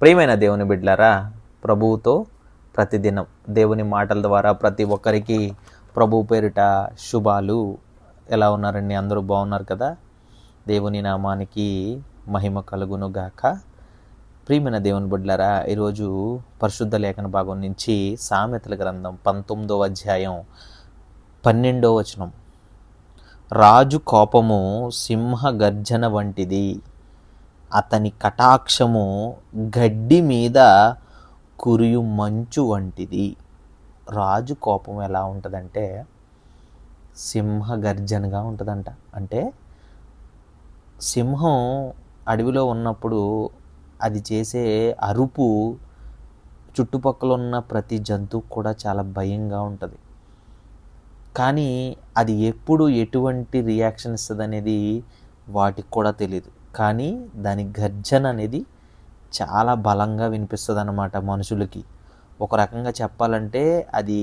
ప్రియమైన దేవుని బిడ్లారా ప్రభువుతో ప్రతిదినం దేవుని మాటల ద్వారా ప్రతి ఒక్కరికి ప్రభు పేరిట శుభాలు. ఎలా ఉన్నారండి? అందరూ బాగున్నారు కదా? దేవుని నామానికి మహిమ కలుగును గాక. ప్రియమైన దేవుని బిడ్లారా ఈరోజు పరిశుద్ధ లేఖన భాగం నుంచి సామెతల గ్రంథం పంతొమ్మిదో అధ్యాయం పన్నెండో వచనం. రాజు కోపము సింహ గర్జన వంటిది. అతని కటాక్షము గడ్డి మీద కురియు మంచు వంటిది. రాజు కోపం ఎలా ఉంటుందంటే సింహ గర్జనగా ఉంటుందంట. అంటే సింహం అడవిలో ఉన్నప్పుడు అది చేసే అరుపు చుట్టుపక్కల ఉన్న ప్రతి జంతువు కూడా చాలా భయంగా ఉంటుంది. కానీ అది ఎప్పుడు ఎటువంటి రియాక్షన్ ఇస్తుంది అనేది వాటికి కూడా తెలియదు కానీ దాని గర్జన అనేది చాలా బలంగా వినిపిస్తుంది అన్నమాట మనుషులకి. ఒక రకంగా చెప్పాలంటే అది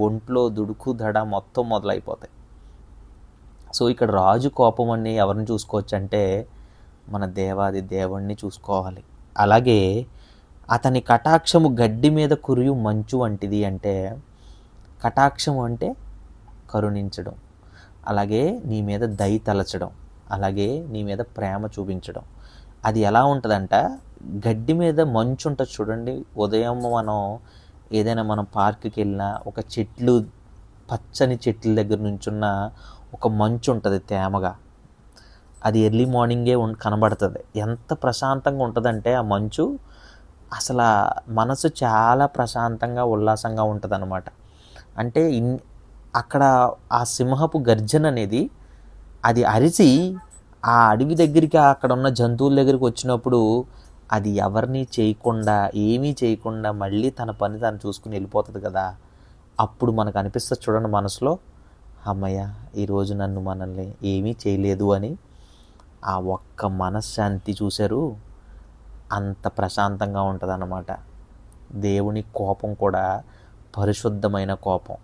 ఒంట్లో దుడుకు దడ మొత్తం మొదలైపోతాయి. సో ఇక్కడ రాజు కోపం అని ఎవరిని చూసుకోవచ్చు అంటే మన దేవాది దేవుణ్ణి చూసుకోవాలి. అలాగే అతని కటాక్షము గడ్డి మీద కురియు మంచు వంటిది అంటే కటాక్షం అంటే కరుణించడం. అలాగే నీ మీద దయ తలచడం. అలాగే నీ మీద ప్రేమ చూపించడం. అది ఎలా ఉంటుందంట? గడ్డి మీద మంచు ఉంటుంది చూడండి. ఉదయం మనం ఏదైనా మనం పార్క్కి వెళ్ళినా ఒక చెట్లు పచ్చని చెట్ల దగ్గర నుంచున్న ఒక మంచు ఉంటుంది తేమగా. అది ఎర్లీ మార్నింగే కనబడుతుంది. ఎంత ప్రశాంతంగా ఉంటుందంటే ఆ మంచు అసలు మనసు చాలా ప్రశాంతంగా ఉల్లాసంగా ఉంటుంది అనమాట అంటే ఇన్ అక్కడ ఆ సింహపు గర్జన అనేది అది అరిచి ఆ అడవి దగ్గరికి అక్కడ ఉన్న జంతువుల దగ్గరికి వచ్చినప్పుడు అది ఎవరిని చేయకుండా ఏమీ చేయకుండా మళ్ళీ తన పని తను చూసుకుని వెళ్ళిపోతుంది కదా. అప్పుడు మనకు అనిపిస్తుంది చూడండి మనసులో అమ్మయ్య ఈరోజు నన్ను మనల్ని ఏమీ చేయలేదు అని ఆ ఒక్క మనశ్శాంతి చూశారు. అంత ప్రశాంతంగా ఉంటుంది అన్నమాట దేవుని కోపం కూడా పరిశుద్ధమైన కోపం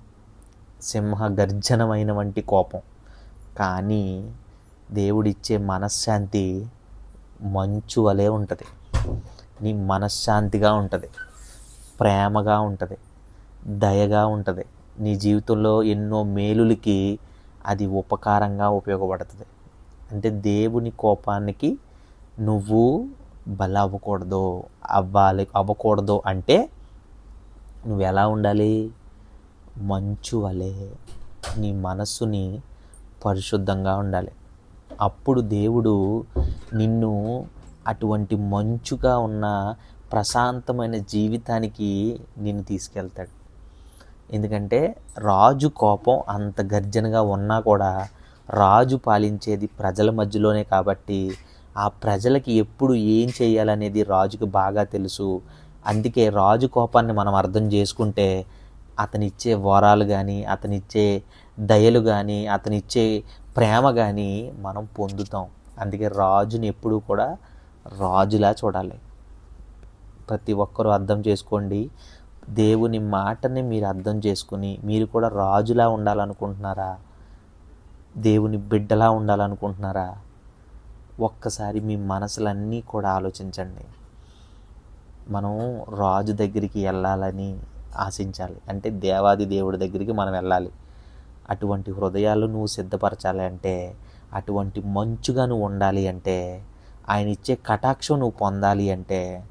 సింహ గర్జనమైన వంటి కోపం. కానీ దేవుడిచ్చే మనశ్శాంతి మంచు వలె ఉంటుంది. నీ మనశ్శాంతిగా ఉంటుంది. ప్రేమగా ఉంటుంది. దయగా ఉంటుంది. నీ జీవితంలో ఎన్నో మేలులకి అది ఉపకారంగా ఉపయోగపడుతుంది. అంటే దేవుని కోపానికి నువ్వు బల అవ్వకూడదు. అవ్వాలి అవ్వకూడదు అంటే నువ్వు ఎలా ఉండాలి? మంచు వలె. నీ మనస్సుని పరిశుద్ధంగా ఉండాలి. అప్పుడు దేవుడు నిన్ను అటువంటి మంచుగా ఉన్న ప్రశాంతమైన జీవితానికి నిన్ను తీసుకెళ్తాడు. ఎందుకంటే రాజు కోపం అంత గర్జనగా ఉన్నా కూడా రాజు పాలించేది ప్రజల మధ్యలోనే కాబట్టి ఆ ప్రజలకి ఎప్పుడు ఏం చేయాలనేది రాజుకు బాగా తెలుసు. అందుకే రాజు కోపాన్ని మనం అర్థం చేసుకుంటే అతనిచ్చే వరాలు కానీ అతనిచ్చే దయలు కానీ అతనిచ్చే ప్రేమ కానీ మనం పొందుతాం. అందుకే రాజుని ఎప్పుడూ కూడా రాజులా చూడాలి. ప్రతి ఒక్కరూ అర్థం చేసుకోండి. దేవుని మాటని మీరు అర్థం చేసుకుని మీరు కూడా రాజులా ఉండాలనుకుంటున్నారా? దేవుని బిడ్డలా ఉండాలనుకుంటున్నారా? ఒక్కసారి మీ మనసులన్నీ కూడా ఆలోచించండి. మనం రాజు దగ్గరికి వెళ్ళాలని ఆశించాలి. అంటే దేవాది దేవుడి దగ్గరికి మనం వెళ్ళాలి. అటువంటి హృదయాలు నువ్వు సిద్ధపరచాలి అంటే అటువంటి మంచుగా నువ్వు ఉండాలి అంటే ఆయన ఇచ్చే కటాక్షం నువ్వు పొందాలి అంటే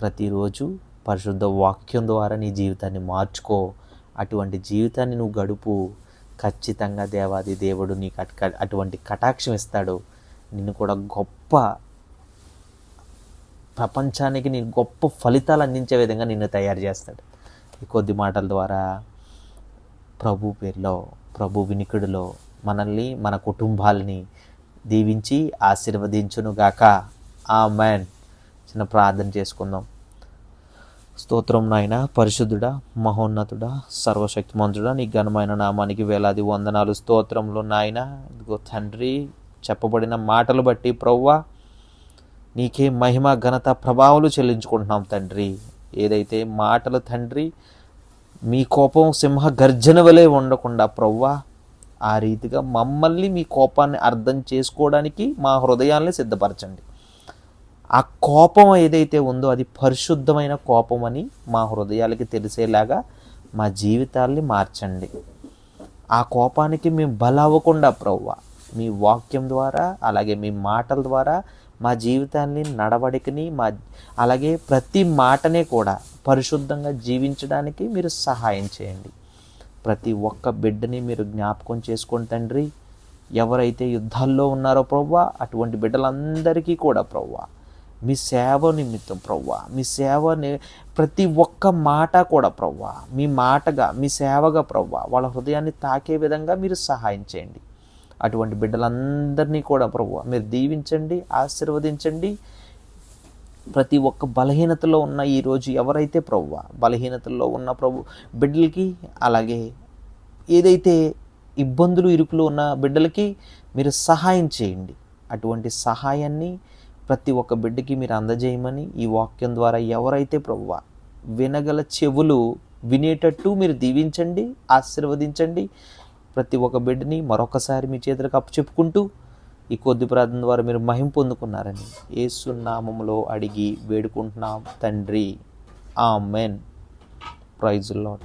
ప్రతిరోజు పరిశుద్ధ వాక్యం ద్వారా నీ జీవితాన్ని మార్చుకో. అటువంటి జీవితాన్ని నువ్వు గడుపు. ఖచ్చితంగా దేవాది దేవుడు నీకు అటు అటువంటి కటాక్షం ఇస్తాడు. నిన్ను కూడా గొప్ప ప్రపంచానికి నేను గొప్ప ఫలితాలు అందించే విధంగా నిన్ను తయారు చేస్తాడు. ఈ కొద్ది మాటల ద్వారా ప్రభు పేరులో ప్రభు వినికుడిలో మనల్ని మన కుటుంబాలని దీవించి ఆశీర్వదించునుగాక. ఆ మ్యాన్ చిన్న ప్రార్థన చేసుకుందాం. స్తోత్రం నాయన పరిశుద్ధుడా మహోన్నతుడా సర్వశక్తిమంతుడా నీ ఘనమైన నామానికి వేలాది వందనాలు స్తోత్రంలో నాయన. ఇదిగో తండ్రి చెప్పబడిన మాటలు బట్టి ప్రవ్వా నీకే మహిమ ఘనత ప్రభావాలు చెల్లించుకుంటున్నాం తండ్రి. ఏదైతే మాటలు తండ్రి మీ కోపం సింహ గర్జన వలె ఉండకుండా ప్రవ్వా ఆ రీతిగా మమ్మల్ని మీ కోపాన్ని అర్థం చేసుకోవడానికి మా హృదయాల్ని సిద్ధపరచండి. ఆ కోపం ఏదైతే ఉందో అది పరిశుద్ధమైన కోపం అని మా హృదయాలకి తెలిసేలాగా మా జీవితాల్ని మార్చండి. ఆ కోపానికి మేము బలవ్వకుండా ప్రవ్వ మీ వాక్యం ద్వారా అలాగే మీ మాటల ద్వారా మా జీవితాన్ని నడవడికని మా అలాగే ప్రతి మాటనే కూడా పరిశుద్ధంగా జీవించడానికి మీరు సహాయం చేయండి. ప్రతి ఒక్క బిడ్డని మీరు జ్ఞాపకం చేసుకోండి తండ్రి ఎవరైతే యుద్ధాల్లో ఉన్నారో ప్రవ్వా అటువంటి బిడ్డలందరికీ కూడా ప్రవ్వా మీ సేవ నిమిత్తం ప్రవ్వా మీ సేవని ప్రతి ఒక్క మాట కూడా ప్రవ్వా మీ మాటగా మీ సేవగా ప్రవ్వా వాళ్ళ హృదయాన్ని తాకే విధంగా మీరు సహాయం చేయండి. అటువంటి బిడ్డలందరినీ కూడా ప్రభు మీరు దీవించండి ఆశీర్వదించండి ప్రతి ఒక్క బలహీనతలో ఉన్న ఈరోజు ఎవరైతే ప్రభు బలహీనతల్లో ఉన్న ప్రభు బిడ్డలకి అలాగే ఏదైతే ఇబ్బందులు ఇరుకులు ఉన్న బిడ్డలకి మీరు సహాయం చేయండి. అటువంటి సహాయాన్ని ప్రతి ఒక్క బిడ్డకి మీరు అందజేయమని ఈ వాక్యం ద్వారా ఎవరైతే ప్రభువ వినగల చెవులు వినేటట్టు మీరు దీవించండి ఆశీర్వదించండి. ప్రతి ఒక్క బిడ్డని మరొకసారి మీ చేతులకు అప్పు చెప్పుకుంటూ ఈ కొద్ది ప్రార్థన ద్వారా మీరు మహిం పొందుకున్నారని ఏసునామంలో అడిగి వేడుకుంటున్నాం. తండ్రి amen praise Lord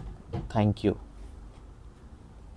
thank you